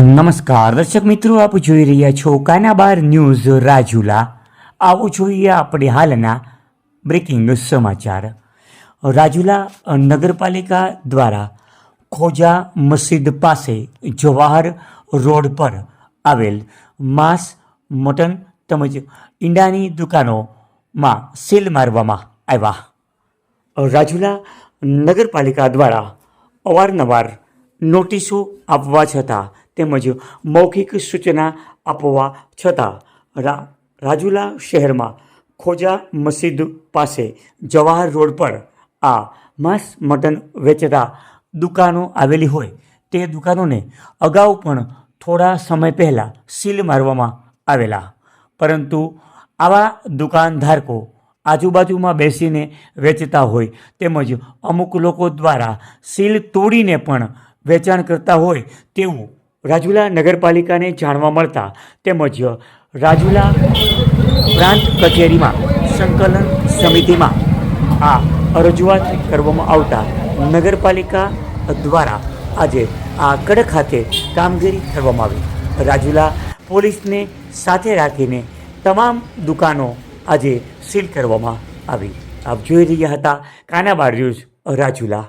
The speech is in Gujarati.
નમસ્કાર, દર્શક મિત્રો, આપ જોઈ રહ્યા છો કાનાબાર ન્યૂઝ રાજુલા. આવો જોઈએ આપણે હાલના બ્રેકિંગ સમાચાર. રાજુલા નગરપાલિકા દ્વારા ખોજા મસ્જિદ પાસે જવાહર રોડ પર આવેલ માંસ, મટન તેમજ ઈંડાની દુકાનોમાં સેલ મારવામાં આવ્યા. રાજુલા નગરપાલિકા દ્વારા અવારનવાર નોટિસો આપવા છતાં તેમજ મૌખિક સૂચના આપવા છતાં રાજુલા શહેરમાં ખોજા મસ્જિદ પાસે જવાહર રોડ પર આ માંસ મટન વેચતા દુકાનો આવેલી હોય તે દુકાનોને અગાઉ પણ થોડા સમય પહેલાં સીલ મારવામાં આવેલા. પરંતુ આવા દુકાનધારકો આજુબાજુમાં બેસીને વેચતા હોય તેમજ અમુક લોકો દ્વારા સીલ તોડીને પણ વેચાણ કરતા હોય તેવું રાજુલા નગરપાલિકાને જાણવા મળતા તેમજ રાજુલા પ્રાંત કચેરીમાં સંકલન સમિતિમાં આ રજૂઆત કરવામાં આવતા નગરપાલિકા દ્વારા આજે આ કડક ખાતે કામગીરી કરવામાં આવી. રાજુલા પોલીસને સાથે રાખીને તમામ દુકાનો આજે સીલ કરવામાં આવી. આપ જોઈ રહ્યા હતા કાનાબાર ન્યૂઝ રાજુલા.